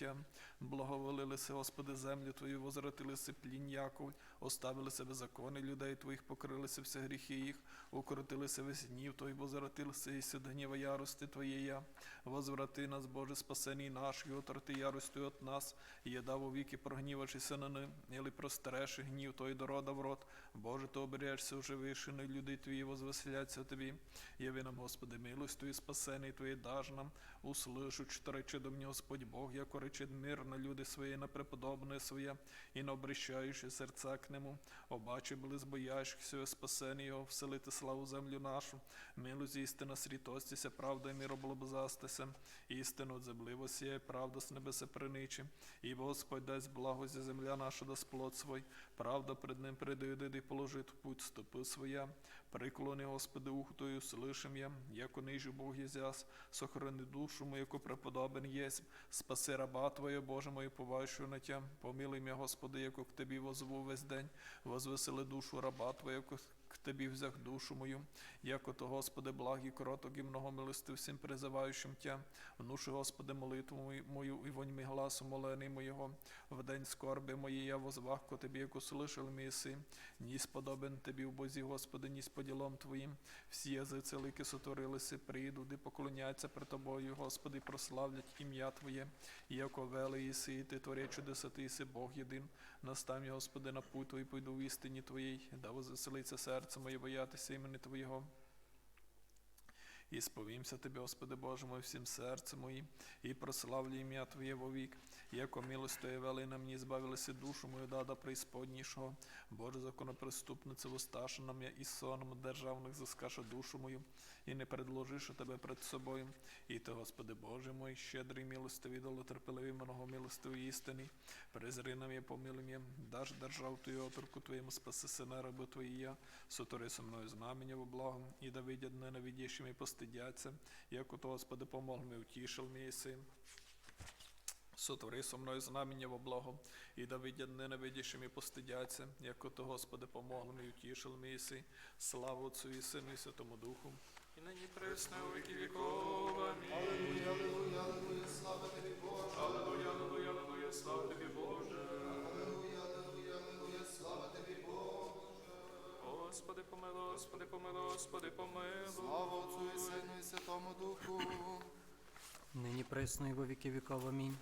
Тя. Благоволилися, Господи, землю Твою, возвратилися плінь Яков, оставилися беззакони людей Твоїх, покрилися все гріхи їх, укротилися весь гнів Твій, возвратилися і сід гніва ярости Твоєя. Возврати нас, Боже, спасеній наш, і отрати яростю от нас, і я дав у віки прогнівашися на них, или простереш гнів Той до рода в рот. Боже, то обережся уже вишини, люди Твої возвеселяться Тобі. Яви нам, Господи, милостю і спасений Твої даж нам, услышу, що рече до мені Господь Бог, яко рече мир на люди свої, на преподобне своє, і на обращаючи серця к нему. Обаче були збоящихся, спасені його, вселити славу землю нашу. Милость істина світостися, правда і миро застися. Істину земливо сіє, правда з небесе приничі. І Господь дасть благості земля наша да сплод свой. Правда пред ним придиди, і положит в путь стопи своя. Приклони, Господи, уху Твою, слышим я, яко нижу Бог єзяс, сохрани душу мою, яко преподобен єсть. Спаси раба Твоє, Боже мою, повашу на Тя. Помилуй мя, Господи, яко к Тобі возву весь день. Возвесели душу раба Твоя, к Тобі взяв душу мою. Яко то, Господи, благий, кроток і многомилостив всім призиваючим Тя. Внуши, Господи, молитву мою- і вонь гласу молений моєго. В день скорби моєї я возвах ко Тобі, яко слышал мій син. Ні сподобен Тобі в Бозі, Господи, ні поділом Твоїм. Всі язиці лики сотворилися, прийдуть і поклоняться пред Тобою, Господи, і прославлять ім'я Твоє. Яко вели єси, і Ти творя чудеса, Ти єси Бог єдин. Настав Господи, на путь Твій, пойду в істині Твоїй, да возвеселиться серце моє, боятися імені Твого. І сповімся Тобі, Господи Боже мой, всім серцем моїм, і прославлю ім'я Твоє вовік, яко милость Твоє вели на мені, збавилися душу мою, дада преисподнішого. Боже, законопреступниця, восташа нам я і соном державних заскаша душу мою, і не предложиша Тебе пред собою. І Ти, Господи Боже мой, щедрий милостивий, долотерпеливий, много милостивий істини, презри нам я, помилуй м'я, даж держав Твою оторку Твоєму, спаси сина рабу Твоїя, сотори со мною знамення во благо, і да видять ненавидящими постидяться, як ото, Господи, помог ми, утішив мій син. Сотвори со мною знамення во благо, і да видять ненавидящими постидяться, як ото, Господи, помог ми, утішив мій син. Слава Отцу і Сину і Святому Духу. І нині пресне у віки віков. Амінь. Аллилуйя, аллилуйя, аллилуйя, слава тобі, Боже. Аллилуйя, аллилуйя, аллилуйя, слава тобі, Боже. Аллилуйя, аллилуйя, аллилуйя, слава тобі, Боже. Господи, помилуй, Господи, помилуй, Господи, помилуй. Слава Отцу і Сину і Святому Духу. Нині присно і во віки віков. Амінь.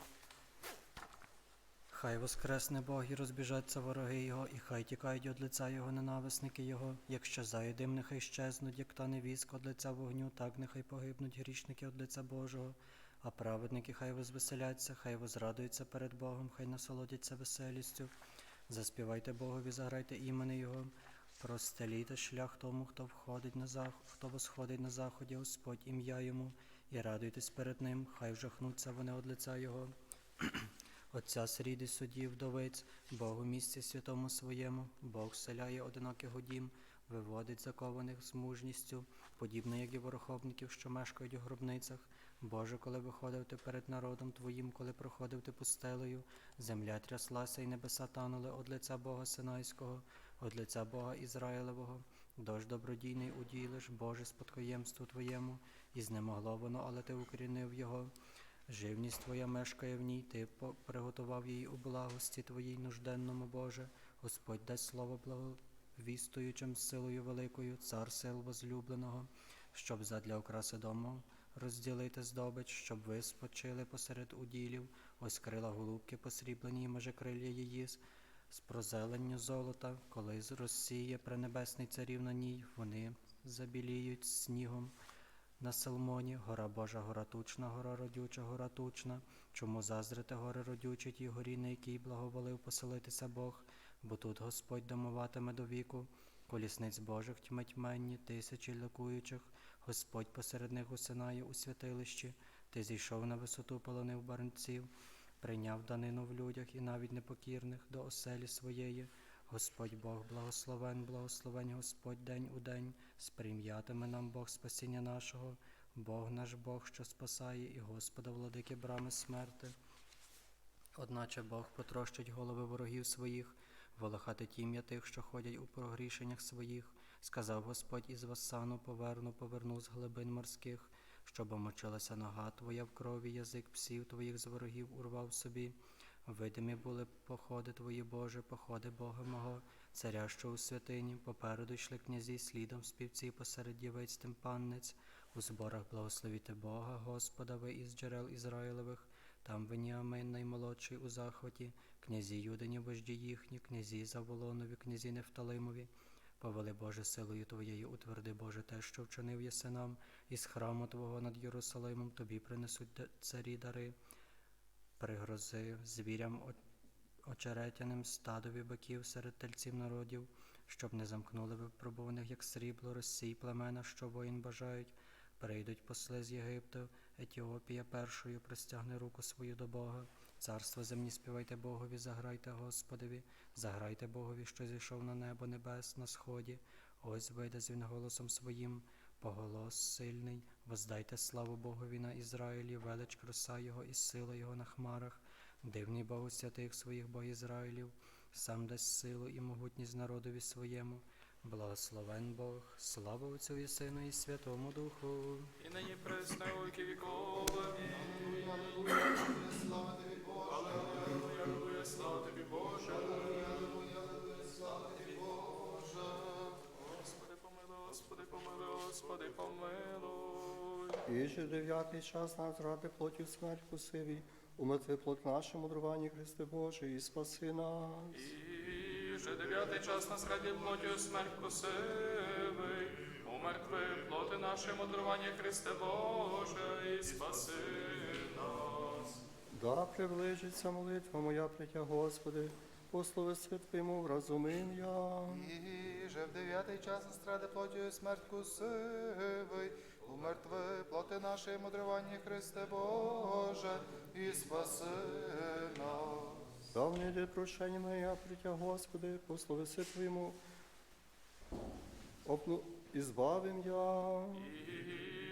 Хай воскресне Бог і розбіжаться вороги Його, і хай тікають від лиця Його ненависники Його. Як щезає дим, нехай щезнуть, як тане віск від лиця вогню, так нехай погибнуть грішники від лиця Божого. А праведники хай возвеселяться, хай возрадуються перед Богом, хай насолодяться веселістю. Заспівайте Богові, заграйте імени Його. Простеліте шлях тому, хто входить на зах... хто восходить на заході, Господь ім'я йому, і радуйтесь перед ним, хай вжахнуться вони од лиця Його. Отця сріди судів, вдовиць, Богу місці святому своєму, Бог вселяє одиноких у дім, виводить закованих з мужністю, подібно як і вороховників, що мешкають у гробницях. Боже, коли виходив ти перед народом Твоїм, коли проходив ти пустелею, земля тряслася і небеса танули од лиця Бога Синайського, од лиця Бога Ізраїлевого. Дощ добродійний уділиш, Боже, спадкоємству Твоєму, і знемогло воно, але Ти укорінив його. Живність Твоя мешкає в ній, Ти приготував її у благості Твоїй нужденному, Боже. Господь дасть слово благовістуючим силою великою, цар сил возлюбленого, щоб задля окраси дому розділити здобич, щоб ви спочили посеред уділів, ось крила голубки посріблені, і меже крилля її з- прозеленню золота, коли розсіє пренебесний царів на ній, вони забіліють снігом. На Салмоні, гора Божа, гора тучна, гора родюча, гора тучна. Чому заздрите гори родючі тій горі, на якій благоволив поселитися Бог, бо тут Господь домуватиме до віку, колісниць Божих тьме тьменні, тисячі ликуючих, Господь посеред них усинає у святилищі, ти зійшов на висоту полонив барнців, прийняв данину в людях і навіть непокірних до оселі своєї. Господь Бог, благословен, благословен Господь день у день, сприйм'ятиме нам Бог спасіння нашого, Бог наш Бог, що спасає, і Господа владики брами смерти. Одначе Бог потрощить голови ворогів своїх, волохати тім'я тих, що ходять у прогрішеннях своїх. Сказав Господь із Вассану, поверну, поверну з глибин морських, щоб омочилася нога твоя в крові, язик псів твоїх з ворогів урвав собі. Видимі були походи твої, Боже, походи Бога мого, царя, що у святині, попереду йшли князі, слідом співці посеред дівиць тимпанниць, у зборах благословіти Бога, Господа, ви із джерел Ізраїлевих, там Веніамин наймолодший у захваті, князі Юдині вожді їхні, князі Заволонові, князі Нефталимові. Повели Боже силою Твоєю, утверди Боже те, що вчинив єси нам, із храму Твого над Єрусалимом тобі принесуть царі дари, пригрози звірям очеретяним стадові биків серед тельців народів, щоб не замкнули випробуваних, як срібло, розсій племена, що воїн бажають. Прийдуть посли з Єгипту, Етіопія першою простягне руку свою до Бога. Царство земні співайте Богові, заграйте Господові, заграйте Богові, що зійшов на небо небес на сході. Ось видасть він голосом своїм, поголос сильний, воздайте славу Богові на Ізраїлі, велич краса Його і сила Його на хмарах. Дивний Бог у святих своїх Бог Ізраїлів, сам дасть силу і могутність народові своєму. Благословен Бог, слава Отцю і Сину і Святому Духу. І нині пресне віки віков. Слава тобі, Боже. Слава тобі, Господи, помилуй. І же дев'ятий час нас ради плоті смерть кусиві, умертви плоть нашим мудруванні Христе Боже, і спаси нас. І вже дев'ятий час нас раді плотю смерть косивий. Умертви плоти наші мудрування Христе Боже, і спаси нас. Да приближиться молитва моя, притя Господи, пословиси Твоєму вразуміння. І же в дев'ятий час стради плотію смерть кусивий, умертви плоти наші мудрування Христе Боже, і спаси нас. Давне йде прощення моя, притя Господи, пословиси Твоєму обну... ізбавим я.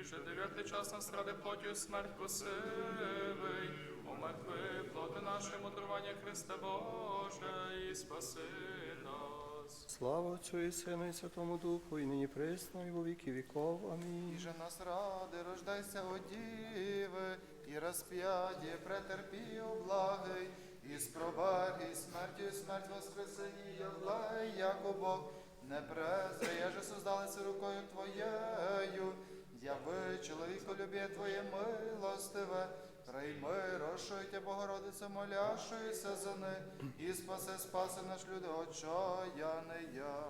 І же дев'ятий час нас ради плотю смерть косивий. Умертви плоти наші мудрування Христе Боже, і спаси нас. Слава Отцю і Сину і Святому Духу, і нині присно, і во віки віков. Амінь. І же нас ради, рождайся о діви, і розп'яті претерпі облагий, і спробарі смертю смерть воскресені явлай, яко Бог не презре, я же создалися рукою Твоєю, яви чоловіку любє Твоє милостиве, прийми, розшуйте Богородице, моляшуйся за них, і спасе, спаси наш люди, очаяний я.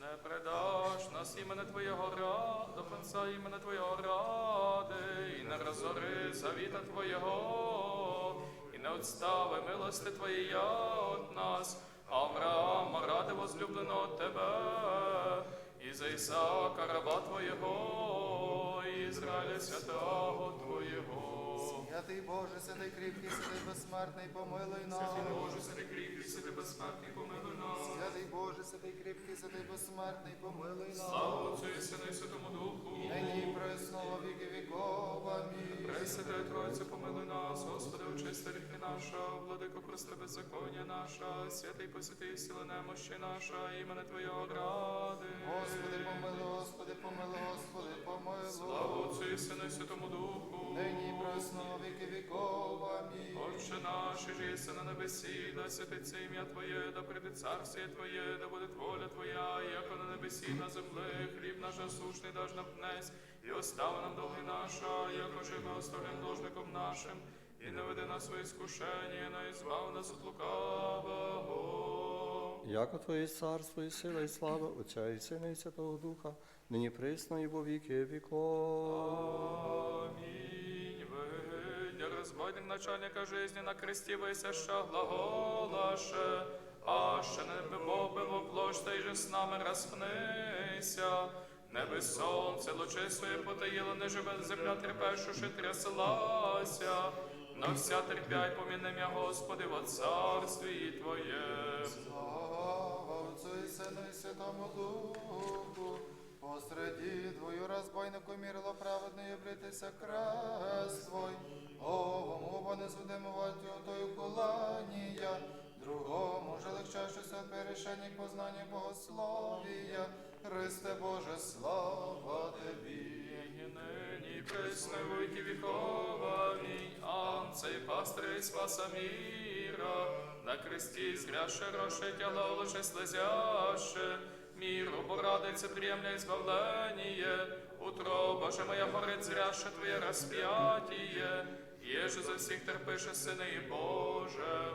Не предаш нас імени Твоєго ра, до конца імени Твоєго ради, і не розори завіта Твоєго, і не отстави милости Твоєї от нас, Авраама ради возлюбленого Тебе, і за Ісаака раба Твоєго, і Ізраїля святого Твоєго. Святий Боже, святий кріпкий, святий безсмертний, помилуй нас. Святий Боже, святий кріпкий, святий безсмертний, помилуй нас. Святий Боже, святий кріпкий, святий безсмертний, помилуй нас. Слава Отцю і Сину і Святому Духу. Нині і присно віки віков. Амінь. Пресвятая Тройця, помилуй нас, Господи, очисти гріхи наша, владико, прости беззаконня наша, святий посвятий сили немощі наша, імени Твоєго ради. Господи, помилуй, Господи, помилуй, Господи, Слава помилуй. Отцю і Сину і Святому Духу. Нині і присно віки віков. Амінь. Отче наш, і єси на небесі, да святиться ім'я Твоє, да прийде царствіє Твоє, да буде воля Твоя, яко на небесі, на землі, хліб наш насущний даж нам днес, і остави нам долги наша, яко же ми оставляємо должником нашим, і не веди нас у іскушення, но і збав нас від лукавого. Яко Твоє царство і сила, і слава Отця і Сина і Святого Духа, нині присно і во віки віков. Амінь. Видя розбойник начальника жизни на кресті висяща глаголаше, а ще не було площ, та й же з нами розпнися. Небе сонце лучи своє потаїло, не живе земля терпешуши тряслася. Но вся терпять помінем'я Господи во царстві Твоє. Слава Отцю і Сину і Святому Духу. Посреди двою розбойнику мірило праведне обритися крест твой. Не зведемо ватю тою коланія. другому же легчайшися перешені познання богословія. Христе Боже, слава Тобі. Нині пресне віки віков, амінь. Анцей пастирь спаса міра, на кресті зряше роше тяла лише слезяще, міру порадиться приємне избавление, утроба же моя горить зряше Твоє розп'ятіє, єже за всіх терпише, Сини Боже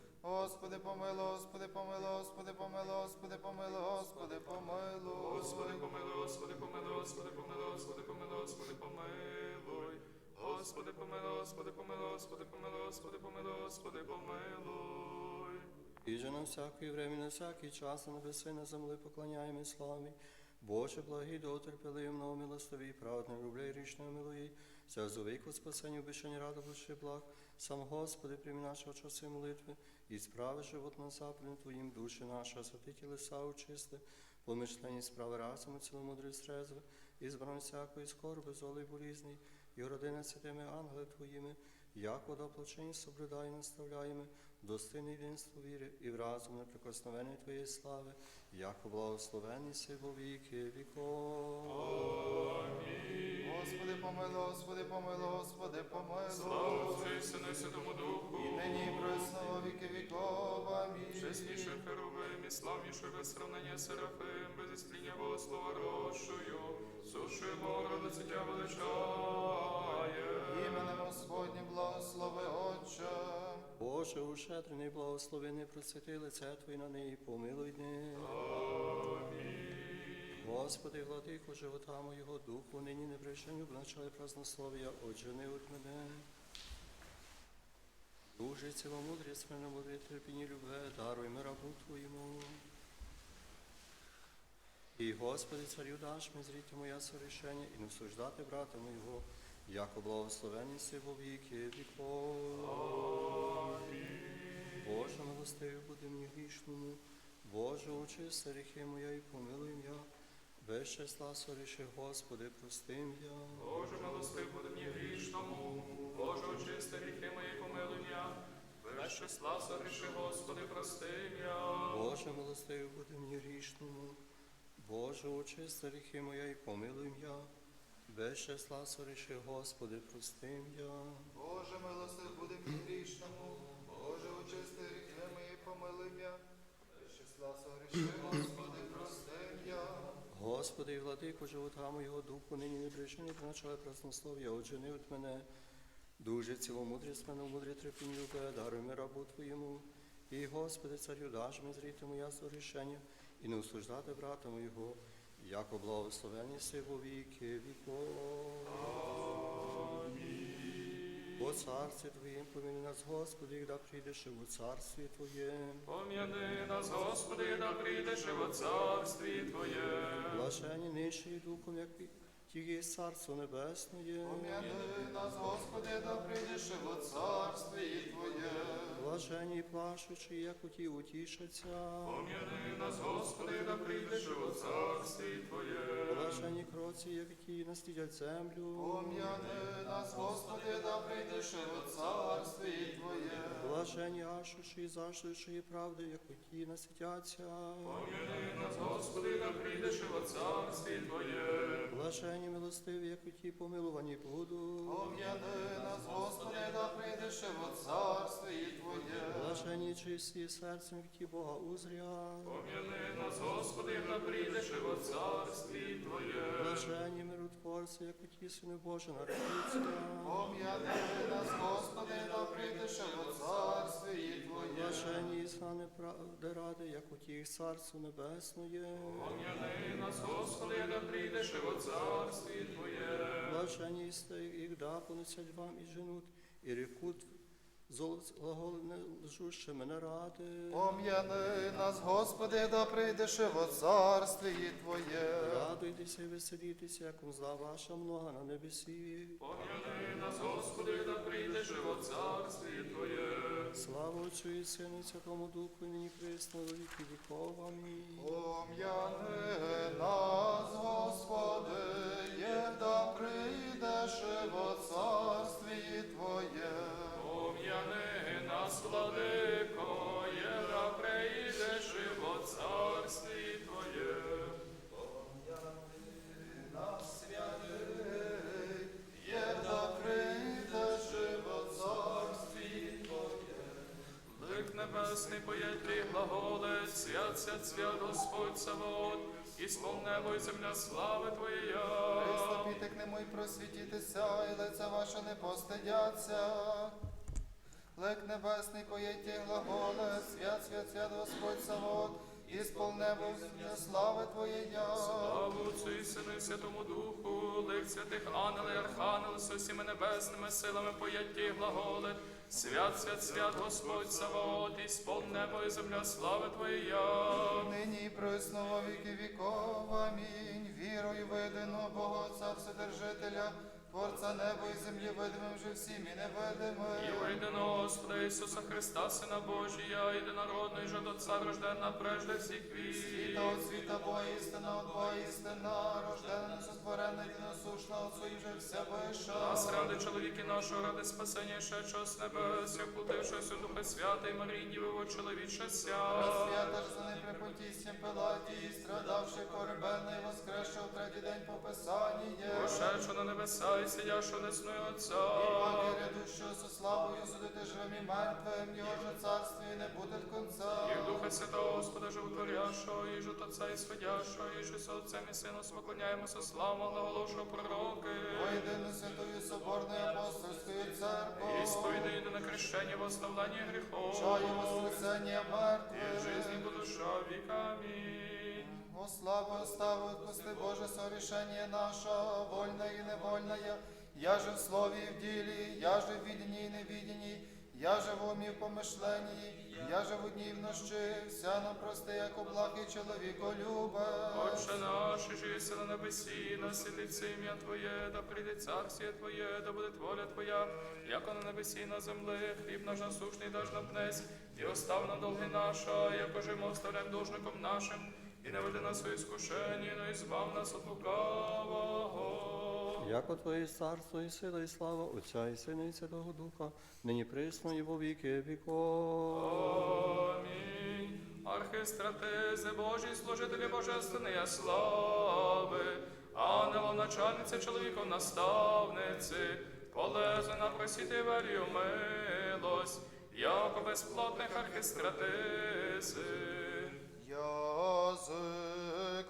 Господи, помилуй. Господи, помилуй, Господи, помилуй, Господи, помилуй, Господи, помилуй, Господи, помилуй. Господи, помилуй, Господи, помилуй, Господи, помилуй, Господи, помилуй, Господи, помилуй. Господи, помилуй, Господи, помилуй, Господи, помилуй, Господи, помилуй, Господи. І же на всякий время, на всякий час, на небеси, на землі поклоняємо славі. Боже, благий, дотерпеливий, много милостивий, праведний, люблей, річної милої, вся зовик у спасенню, обіщення рада душі благ. Сам Господи, прийми нашого часи молитви, і справи живот на запален Твоїм душі наша, святи тілеса очисти, помишлені справи разом, ціломудрі срезви, і збрань всякої скорби, золи болізний, і родина святими ангели Твоїми, як водоплачень соблюдай і наставляємо, достойний єдинство віри і в разум неприкосновений Твоєї слави, як благословений си во віки віков. Господи, помилуй, Господи, помилуй, Господи, Слава помилуй. Отцю і Сину і Святому Духу. І нині і присно віки віков. Амінь. Чесніше херовим і славніше без сравнення Серафим, без істління Богослова рощою, сушою Богородиці Тя величає. Іменем Господнім благослови Отче. Боже, ушетрений, благословений, просвіти лице Твоє на неї, помилуй дни. Господи, владико живота моєго духу, нині не прощенню в началі празднословія, оджени от мене. Дуже ціломудрі, смирномудрі, терпінні любе, даруй ми рабу Твоєму. І, Господи, царю даш ми зріти моя сорішення і не осуждати брата моєго, яко благословені си во віки віков. Боже, милостивий буде мені грішному, Боже, очисти гріхи моя і помилуй я, числа соріши, Господи, простим я. Боже, милостив буде мені грішному, Боже, очисти гріхи мої помилення, числа соріши, Господи, прости я. Боже, милостивий буде мені грішному, Боже, очисти гріхи моя і помилуй я, соріши, Господи, простим я. Господи, і владику, живота Його духу, нині не начала праснослов'я, оджени от мене. Дуже ціломудрість мене, мудрі трепінню, даруй ми рабу Твоєму. І, Господи, царю, даш ми зріти моя сорішення, і не осуждати брата моєго, яко благословені си віки віков. О царстві Твоїм поміни нас, Господи, да прийдеш у царстві Твоєм. Пом'яни нас, Господи, да прийдеш у царстві Твоє. Блажені нижчі духом, як тіє царство небесне. Пом'яни нас, Господи, да прийдеш во царстві Твоє. Блажені плачучи, як оті утішаться. Пом'яни нас, Господи, да прийдеш во царстві Твоє. Блажені кроці, як ті настідять землю. Пом'яни нас, Господи, да прийдеш во царстві Твоє. Блажені ашуші, зашлючої правди, як оті насвітяться. Пом'яни нас, Господи, да прийдеш во царстві Твоє. Блажені милостиві, як оті помилувані будуть. Пом'яни нас, Господи, да прийдеш во царстві Твоє. Блажені чисті серцем, ті Бога узря. Пом'яни нас, Господи, да прийдеш во царстві Твоє. Блажені миротворці, як оті сини Божі народиться. Пом'яни нас, Господи, да прийдеш во царстві Твоє. Блажені і знане правди ради, як оті царство небесне. Пом'яни нас, Господи, да прийдеш во царстві Твоє. Блажені сте їх да понесять вам і женуть, і рекут золаголене лжуще мене ради. Пом'яни нас, Господи, да прийдеш во царстві Твоє. Радуйтеся і веселітеся, як узла ваша много на небесі. Пом'яни нас, Господи, да прийде живо царстві Твоє. Слава Отцю і Сину Святому Духу, нині присно во віки віков. Амінь. Пом'яни нас, Господи, є да прийдеш во царстві Твоє. Пом'яни нас, владико, єра прийде живо царстві Твоє. Нас святий, є да прийдеш во царстві Твоє. Лик небесний поєтлі глаголе, свят, свят, Господь Савод, і спов небо і земля слави Твоєя. Приступіте к нему і просвітітеся, і лиця ваше не постидяться. Лик небесний поєтті глаголе, свят, свят, свят, Господь Савод, і спол небо земля слави Твоєя. Славу Отцю і Сину і Святому Духу, лик святих ангели, архангели, з усіми небесними силами поєтті глаголе, свят, свят, свят, Господь Савод, і спол небо і земля слави Твоєя. Нині і присно во віки віков, амінь. Вірою видимо Бога Отця Вседержителя, Творця неба і землі, видимим же всім і І невидимим. вийдено Господа Ісуса Христа, Сина Божія, єдинородний же до Цар рожденна прежде всіх Світа віт. от світа, Бога істина, от Бога істина, рождена, несотворена, єдиносушна, от своїх же вся виша. Нас ради чоловіки нашого, ради спасення ще час небес, як плутившись у Духа Святий, Марії Дівово чоловічася. Свята ж за неприпотістям Пилатії, страдавши корабельний, воскресши в третій день по Писанні. Пошедши на небеса і сидяши несною Отця. Боги рядущого со славою судити живим і мертвим, його же царстві не буде конца. І Духа Святого Господа животворящого, і ж Отця і сходящого, і ж Отцем і Сином споклоняємося славу, наголошую пророки. Воєдину святою соборною апостольською І церквою, сповідаю на крещення в оставленні гріхов. чаю воскресення І в мертвих. жизни по душа віками. О славу оставу, Господи Боже, сорішення наша, вольна і невольная, я же в слові і в ділі, я же в віденні і невіденні, я же в умі в помишленні, я же в дні і в нощі, вся нам прости, як облаки чоловіко любе. Отче наш, жиси на небесі, наслідиться ім'я Твоє, да прийде царствіє Твоє, да буде воля Твоя, яко на небесі на землі, хліб наш насушний даж нам днес, і остав нам долги наша, же ми оставляємо должником нашим, і не веди нас у іскушення, но і збав нас от лукавого. Яко Твоє царство і сила, і слава Отця і Сина і Святого Духа, нині присно і во віки віков. Амінь. Архистратизи Божі, служителі Божественної слави, ангелом начальниця чоловіком наставниці, полезли на просіти верію милость, яко безплотних архистратизи.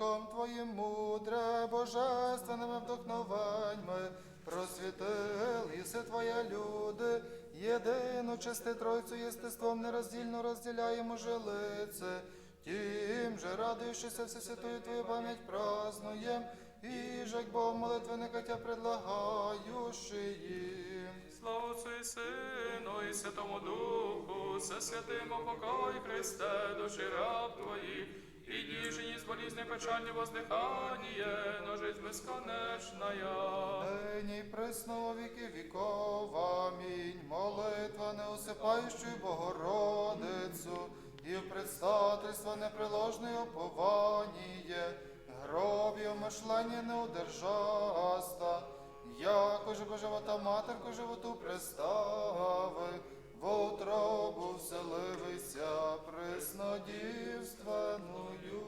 Язиком Твоїм мудре, божественними вдохновеньми, просвітили. Єси Твоя люди, єдину чисти Тройцю єстеством нероздільно розділяємо жилице, тим же радуючися всесвятою Твою пам'ять празнуєм, і же як Бог молитвенника Тя предлагаючи. Слава Отцу і Сину і Святому Духу, все святим покой Христе, душі раб Твоїх, і ніжені з болізни печальні воздихання, но жизнь безконечная. Нині во віки віков, амінь. Молитва неусипаючої Богородицю, і в предстательство неприложне опованіє, гробі омишлення не удержаста, яко же живота матерку животу пристави, в утробу вселивися преснодівственною.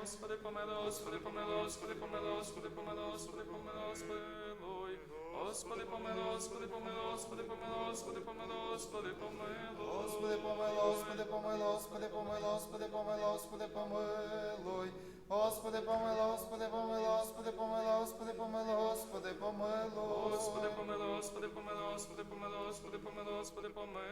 Господи, помилуй, Господи, помилуй, Господи, помилуй, Господи, помилуй, Господи, помилуй, Господи, помилуй. Господи, помилуй, Господи, помилуй, Господи, помилуй, Господи, помилуй, Господи, помилуй. Господи, помилуй, Господи, помилуй, Господи, помилуй, Господи, помилуй, Господи, помилуй. Господи, помилуй, Господи, помилуй, Господи, помилуй, Господи, помилуй, Господи, помилуй. Господи, помилуй, Господи, помилуй, Господи, помилуй, Господи, помилуй, Господи, помилуй.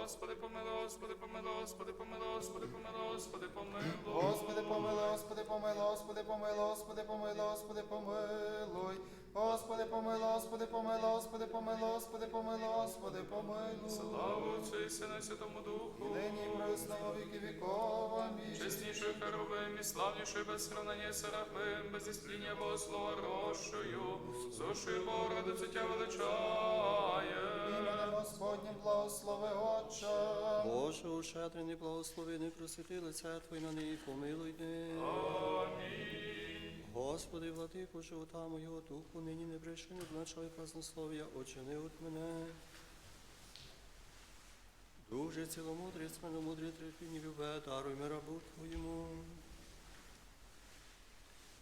Господи, помилуй, Господи, помилуй, Господи, помилуй, Господи, помилуй, Господи, помилуй. Господи, помилуй, Господи, помилуй, Господи, помилуй, Господи, помилуй, Господи, помилуй. Господи, помилуй, Господи, помилуй, Господи, помилуй, Господи, помилуй, Господи, помилуй. Слава Отцю і Сину Святому Духу. Нині і присно віки віков. Амінь. Чеснішою херовим і славнішою без сравнення Серафим, без істління Богослова рощою, сушою Богородицю тя величає. Іменем Господнім благослови Отче. Боже, ушедрений, благословений, просвіти лице Твоє на неї, помилуй не. Господи, владико, живота моєго духу, нині не бреши, не обначай празднослов'я, очини от мене. Друже, ціломудрість, мене мудрі терпіння любе, даруй ми рабу Твоєму.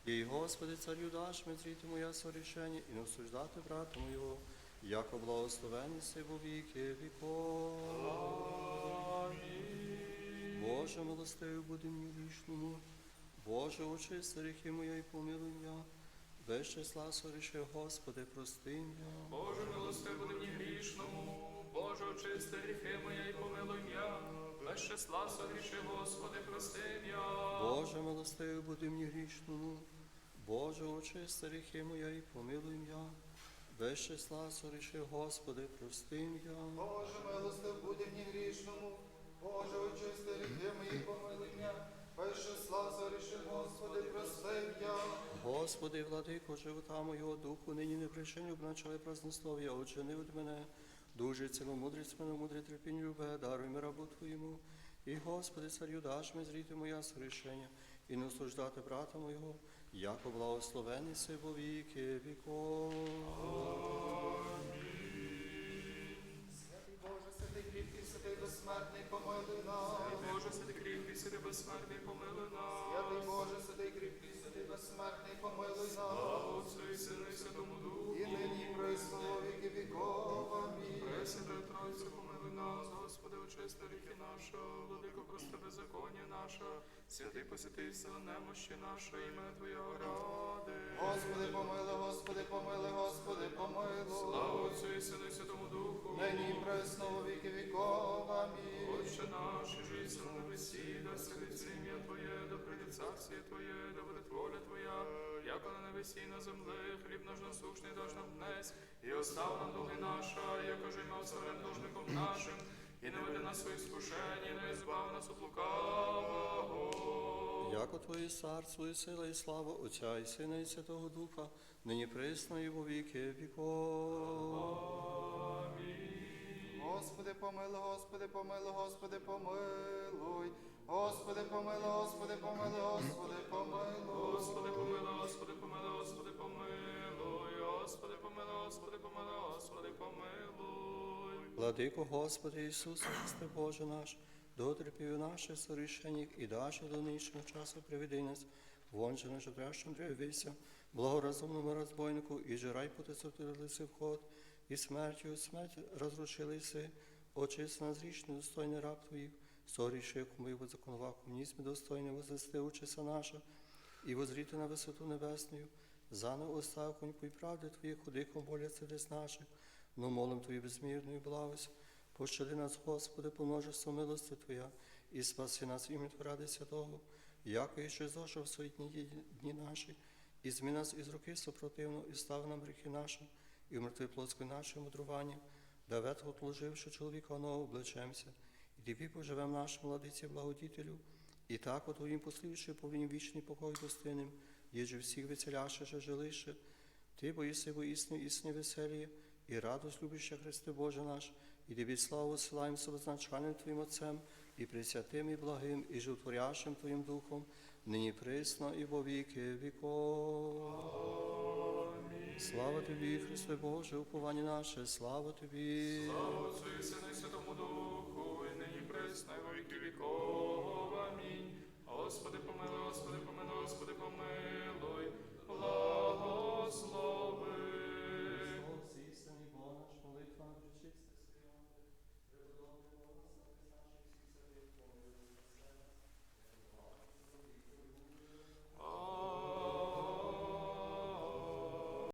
Їй, Господи, царю даш ми зріти моя сорішення і не осуждати брата моєго, яко благословений си во віки віков. Боже, милостивий буде мені Боже, очисти гріхи моя і помилуй мене. Без числа соріши, Господи, прости мене. Боже, милости буде мені грішному, Боже, очисти гріхи моя і помилуй м'я. Без числа согріши, Господи, прости м'я. Боже, милостивий буде мені грішному, Боже, очисти гріхи моя і помилуй мене. Без числа соріши, Господи, прости мене. Боже, милостив буде мені грішному. Боже, очисти гріхи мої, помилуй мене. Без числа зоріши, Господи, прости я. Господи, владико, живота моєго духу, нині не причиню обначали празднослов'я, очини від мене. Дуже ціломудрість мене, мудрі терпінь любе, даруй ми рабу Твоєму. І, Господи, царю, даш ми зріти моя сорішення, і не осуждати брата моєго, яко благословений си во віки віков. Святий Боже, святий кріпкий, святий безсмертний, помилуй нас. Боже, святий кріпкий, святий безсмертний, помилуй нас. Святий Боже, святий кріпкий, святий безсмертний, помилуй нас. Отцю і Сину і Святому Духу. І нині во віки віков. Амінь. Пресвятая Тройця, помилуй нас, Господи, очисти гріхи наші, владико, прости беззаконня наше, святий посвятий сила немощі наша, ім'я Твоєго ради. Господи, помилуй, Господи, помилуй, Господи, помилуй. Слава Отцю і Сину і Святому Духу. Нині і присно во віки віков. Амінь. Отче наш, і життя на небесі, да святиться ім'я Твоє, да прийде царствіє Твоє, да буде воля Твоя, як на небесі на землі, хліб наш насущний даш нам днес, і остав нам долги наша, як ми оставим должником нашим, і не веди нас у іскушення, не збав нас от лукавого. Яко Твоє царство і сила і слава Отця і Сина і Святого Духа, нині присно і во віки віков. Господи, помилуй, Господи, помилуй, Господи, помилуй. Господи, помилуй, Господи, помилуй, Господи, помилуй. Господи, помилуй, Господи, помилуй, Господи, помилуй, Господи, помилуй, Господи, помилуй, Господи, помилуй. Владико Господи Ісусе Христе Боже наш, дотерпів наше сорішення і даше до нинішнього часу приведи нас, вон же на житрящому древися, благоразумному розбойнику, і жирай потисотилися вход, і смертю смерть розрушилися, очисти нас річ недостойний раб Твоїх, соріши, кому його законував комунізм достойний возвести участь наша, і возріти на висоту небесную, заново оставконьку і правди Твої, ходиком боляться десь наших, но молим Твої безмірної благості, пощади нас, Господи, по множеству милости Твоя, і спаси нас ім'я Твоя ради святого, яко іще зошов в свої дні, дні наші, і змі нас із руки супротивно, і став нам гріхи наші, і вмертви плотську наше мудрування, да ветхо отложивши чоловіка нового облечемся, і тобі поживем нашим владиці благодітелю, і так у Твоїм послівши повинні вічний покой достиним, єже всіх веселяше же жилище, Ти боїси во істини, істини веселіє, і радость любища Христе Боже наш, і Тобі славу силаєм собозначальним Твоїм Отцем, і присвятим, і благим, і животворящим Твоїм Духом, нині присно, і во віки віков. Слава Тобі, Христе Боже, уповання наше, слава Тобі. Слава Отцю і і Святому Духу, і нині присно, і во віки віков. Амінь. Господи, помилуй, Господи, помилуй, Господи,